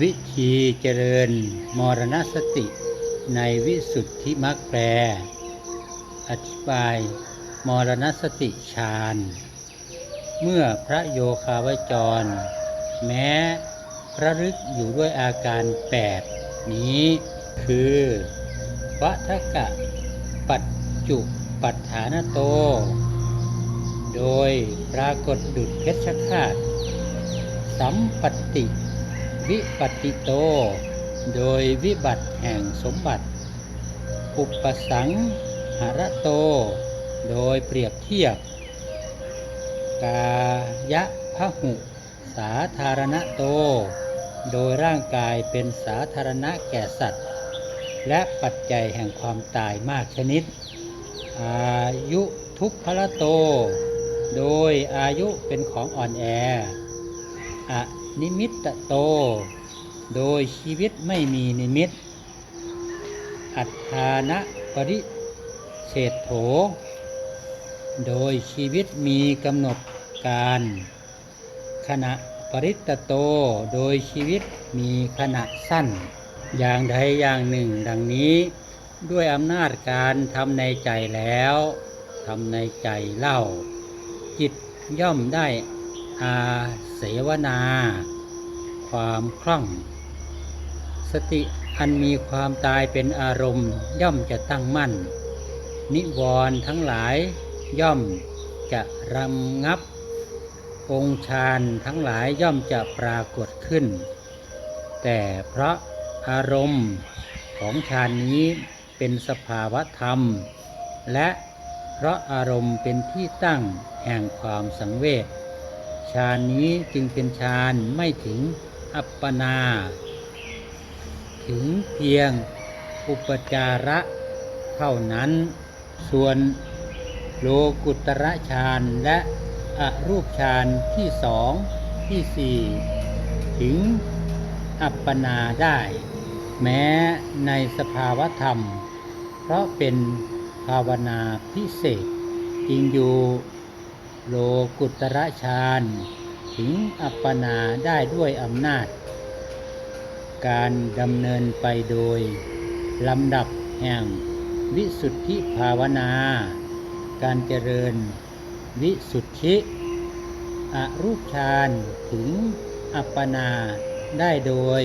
วิธีเจริญมรณสติในวิสุทธิมรรคแปล อธิบาย มรณสติฌานเมื่อพระโยคาวจร แม้ระลึกอยู่ด้วยอาการแปดนี้คือวัฏกะปัจจุปัฏฐานโต โดยปรากฏดุจเพชฌฆาตสัมปติ วิปัติโต โดยวิบัติแห่งสมบัติ อุปสังหารโต โดยเปรียบเทียบ กายะพหุ สาธารณโต โดยร่างกายเป็นสาธารณะแก่สัตว์ และปัจจัยแห่งความตายมากชนิด อายุทุพพละโต โดยอายุเป็นของอ่อนแออ นิมิตโต โดยชีวิตไม่มีนิมิต อัฏฐานะปริเศธโถ โดยชีวิตมีกำหนดการ ขณะปริตตโต โดยชีวิตมีขณะสั้น อย่างใดอย่างหนึ่งดังนี้ด้วยอำนาจการทำในใจแล้วทำในใจเล่า จิตย่อมได้ อาเสวนา ความคล่อง สติอันมีความตายเป็นอารมณ์ย่อมจะตั้งมั่น นิวรณ์ทั้งหลายย่อมจะรำงับ องค์ฌานทั้งหลายย่อมจะปรากฏขึ้น แต่เพราะอารมณ์ของฌานนี้เป็นสภาวะธรรม และเพราะอารมณ์เป็นที่ตั้งแห่งความสังเวช ฌานนี้จึงเป็นฌานไม่ถึงอัปปนา ถึงเพียงอุปจาระเท่านั้น ส่วนโลกุตระฌานและอรูปฌานที่สองที่สี่ถึงอัปปนาได้ แม้ในสภาวธรรม เพราะเป็นภาวนาพิเศษจริงอยู่ โลกุตระฌานถึงอัปปนาได้ด้วยอำนาจ การดำเนินไปโดยลำดับแห่งวิสุทธิภาวนา การเจริญวิสุทธิอรูปฌานถึงอัปปนาได้โดย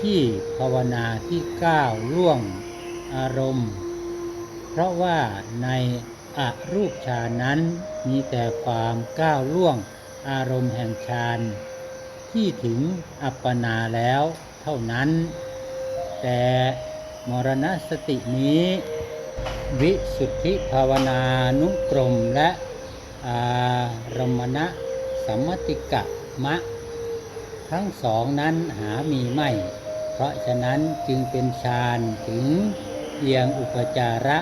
ที่ภาวนาที่ก้าวล่วงอารมณ์ เพราะว่าใน อรูปฌานนั้นมีแต่ความก้าวล่วงอารมณ์แห่งฌานที่ถึงอัปปนาแล้วเท่านั้น แต่มรณสตินี้ วิสุทธิภาวนานุกรมและอารมณะสัมมติกะมะ ทั้งสองนั้นหามีไม่ เพราะฉะนั้นจึงเป็นฌานถึงเพียงอุปจาระ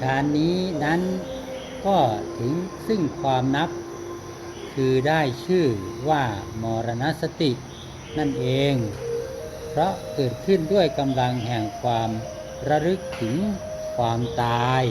ฌานนี้นั้นก็ถึงซึ่งความนับ คือได้ชื่อว่ามรณสติ นั่นเอง เพราะเกิดขึ้นด้วยกำลังแห่งความระลึกถึงความตาย